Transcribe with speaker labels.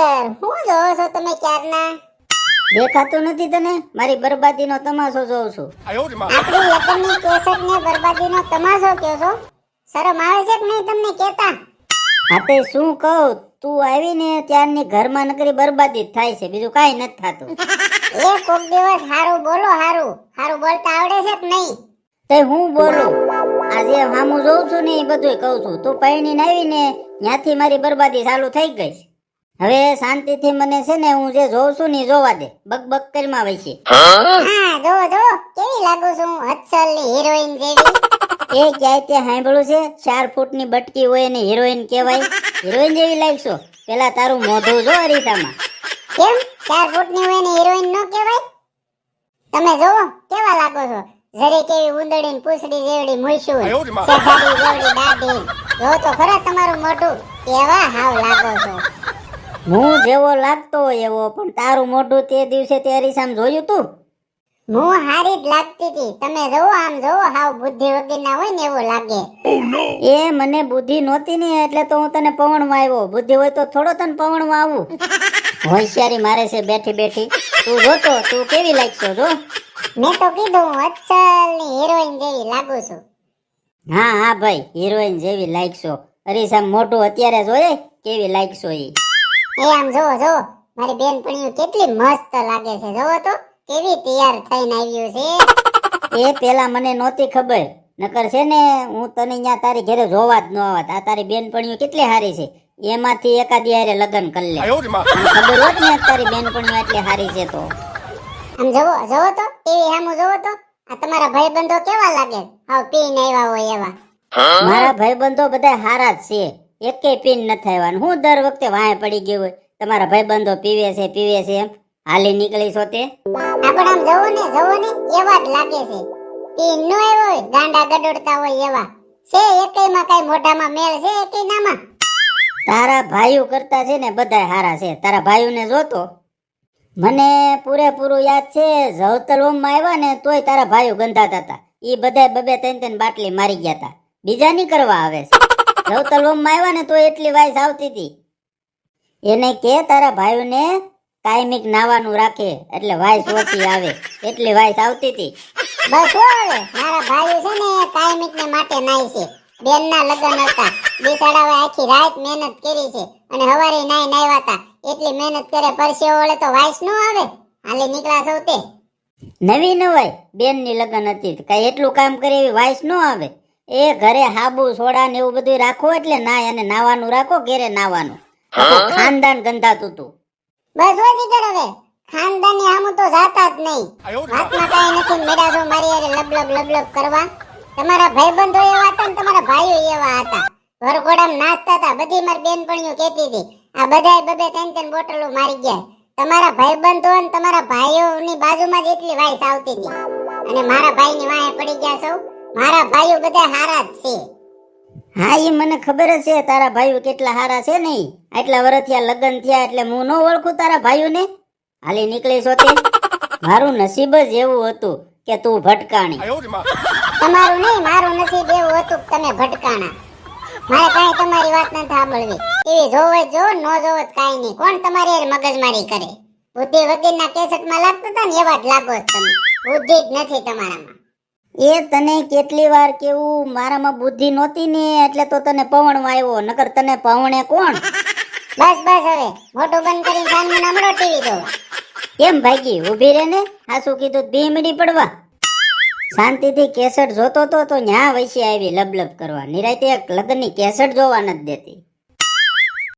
Speaker 1: Mister હું જોવો છો તમે ક્યારના?
Speaker 2: દેખાતું નથી તને? મારી બરબાદીનો તમાશો જોઉં છું.
Speaker 1: આપણી લગ્નની કેસટ ને બરબાદીનો તમાશો કયો છો? શરમ આવે છે કે નહીં તમને કહેતા?
Speaker 2: હા શું કહું? તું આવીને ત્યારની ઘરમાં નકરી બરબાદી જ થાય છે. બીજું કાઈ નથી થાતું.
Speaker 1: એ કોક દિવસ હારું બોલો હારું. હારું બોલતા આવડે છે કે નહીં?
Speaker 2: તે હું બોલો? આજે હામું જોઉં છું ને એ બધું કહું છું. તું પૈણી ને આવીને ત્યાંથી મારી બરબાદી ચાલુ થઈ ગઈ છે. હવે શાંતિથી મને છે ને હું જે જોઉં છું ને જોવા દે. બક બક કરીમાં આવે છે
Speaker 1: હા જો જો કેવી લાગુ છું? હત્સલની હિરોઈન જેવી.
Speaker 2: એ ક્યાંય તે સાંભળ્યું છે? ચાર ફૂટની બટકી હોય ને હિરોઈન કહેવાય. હિરોઈન જેવી લાગશો. પેલા તારું મોઢું જો અરીસામાં.
Speaker 1: કેમ? ચાર ફૂટની હોય ને હિરોઈન નો કહેવાય? તમે જોવો કેવા લાગો છો? જરી કેવી ઉંદડી ને પૂછડી જેવડી મૂછું. શેજાડી જેવડી દાઢી જો તો ખરા તમારું મોઢું કેવા હાવ લાગો છો.
Speaker 2: હું જેવો લાગતો હોય એવો પણ તારું મોઢું તે દિવસે તે અરીસામાં જોયું તું?
Speaker 1: હું હારી જ લાગતી હતી. તમે જોવો આમ જોવો હાવ બુદ્ધિ વગરના હોય ને એવું લાગે.
Speaker 2: એ મને બુદ્ધિ નહોતી ને એટલે તો હું તને પવણમાં આવ્યો. બુદ્ધિ હોય તો થોડો તને પવણમાં આવું. હોશિયારી મારે છે બેઠી બેઠી. તું જોતો તું કેવી લાગશો જો.
Speaker 1: મેં તો કીધું હું અચ્છલ હિરોઈન જેવી લાગુ છું.
Speaker 2: હા હા ભાઈ હિરોઈન જેવી લાગશો. અરીસામ મોઢું અત્યારે જોઈએ કેવી લાગશો એ
Speaker 1: એ આમ જોવો જોવો મારી બેન કેટલી મસ્ત લાગે છે. જોવો તો કેવી તૈયાર થઈને આવ્યું છે.
Speaker 2: એ પેલા મને નહોતી ખબર. નકર છે ને હું તને ત્યાં તારી ઘરે જોવા જ ન આવત. આ તારી બેનપણીઓ કેટલી હારી છે. એમાંથી એકાદી હારે લગ્ન કરી લે. ખબર હોત ને તારી બેનપણીઓ એટલી સારી છે તો.
Speaker 1: આમ જોવો જોવો તો ટીવી આમ જોવો તો. આ તમારા ભાઈબંધો કેવા લાગે? હા પીને આવ્યા હોય એવા.
Speaker 2: મારા ભાઈબંધો બધા સારા જ છે. એકે પીન ન થવાનું. હું દર વખતે વાંહે પડી ગયું હોય. તમારા ભાઈબંધો પીવે છે પીવે છે એમ. હાલી નીકળી છો તે.
Speaker 1: આપણે આમ જોવો ને જોવો ને એવા જ લાગે છે. પીન નો આવ્યો હોય ગાંડા ગડોડતા હોય એવા. છે એકેયમાં કઈ મોઢામાં મેળ છે એકેય નામાં
Speaker 2: તારા ભાઈઓ કરતા છે ને બધા હારા છે. તારા ભાઈઓને જોતો. મને પૂરેપૂરું યાદ છે જવતલવમમાં આવ્યા ને તોય તારા ભાઈઓ ગંધાતા હતા. ઈ બધા બબે ત્રણ ત્રણ બાટલી મારી ગયા હતા. બીજા નહીં કરવા આવે છે. જવતલવમમાં આવ્યા ને તો એટલી વાઈસ આવતી હતી એને કે તારા ભાઈઓને કાયમિક નાવાનું રાખે, એટલે વાઈસ ઓછી આવે, એટલી વાઈસ આવતી હતી
Speaker 1: બસ હવે મારા ભાઈ છે ને કાયમિક ને માટે નાય છે. બેન ના લગ્ન હતા. બિસાડાવે આખી રાત મહેનત કરી છે અને હવારે નાય નાયવા હતા. એટલી મહેનત કરે પરસેવો વળે તો વાઈસ નો આવે. હાલે નીકળ્યા સૌ તે.
Speaker 2: નવી નવાઈ બેનની લગ્ન હતી કઈ એટલું કામ કરે એવી વાઈસ ન આવે. એ ઘરે હાબુ સોડા ને એવું બધું રાખો એટલે ના અને નાવાનું રાખો ઘેરે નાવાનું. ખાનદાન ગંધાતું તું
Speaker 1: બસ હોય ટીચર હવે. ખાનદાનની આમ તો જાતા જ નહીં. વાતમાં કાઈ નથી મેડા છો મારી અરે લબલબ લબલબ કરવા. તમારા ભાઈબંધો એવા હતા તમારા ભાઈઓ એવા હતા. વરઘોડામાં નાસ્તા હતા. બધી મારી બેનપણીઓ કેતી હતી આ બધાય બબે ત્રણ ત્રણ બોટલો મારી ગયા. તમારા ભાઈબંધો અને તમારા ભાઈઓની બાજુમાં જ એટલી વાઈસ આવતી હતી. અને મારા ભાઈની વાહે પડી ગયા સૌ. મારા ભાઈઓ બધા હારા જ છે.
Speaker 2: હા એ મને ખબર છે તારા ભાઈઓ કેટલા હારા છે નહીં આટલા વર્ષ થયા લગ્ન થયા એટલે હું ન ઓળખું તારા ભાઈઓને. હાલી નીકળી છો તે મારું નસીબ જ એવું હતું કે તું ભટકાણી.
Speaker 1: તમારું નહીં મારું નસીબ એવું હતું કે તમે ભટકાણા. મારે કાંઈ તમારી વાત નથી સાંભળવી. એવી જોવે જો ન જોવે કાંઈ નહીં. કોણ તમારી મગજમારી કરે? બુદ્ધિ વગેરેના કેસટમાં લાગતા હતા ને એવા જ લાગો તમે. બુદ્ધિ જ નથી તમારામાં.
Speaker 2: એ તને કેટલી વાર કેવું, મારામાં બુદ્ધિ નહોતી ને, એટલે તો તને પવન આવ્યો, નકર તને પવણે કોણ?
Speaker 1: બસ બસ હવે, મોટું બંધ કરીને સાંજનું નમળો ટીવી જોવા.
Speaker 2: કેમ ભાગી ઊભી રહે ને? હાસું કીધું ધીમડી પડવા. શાંતિથી કેસેટ જોતો તો તો ન્યા વૈસી આવી, લબલબ કરવા. નિરાયતે એક લગ્નની કેસેટ જોવા નથી દેતી.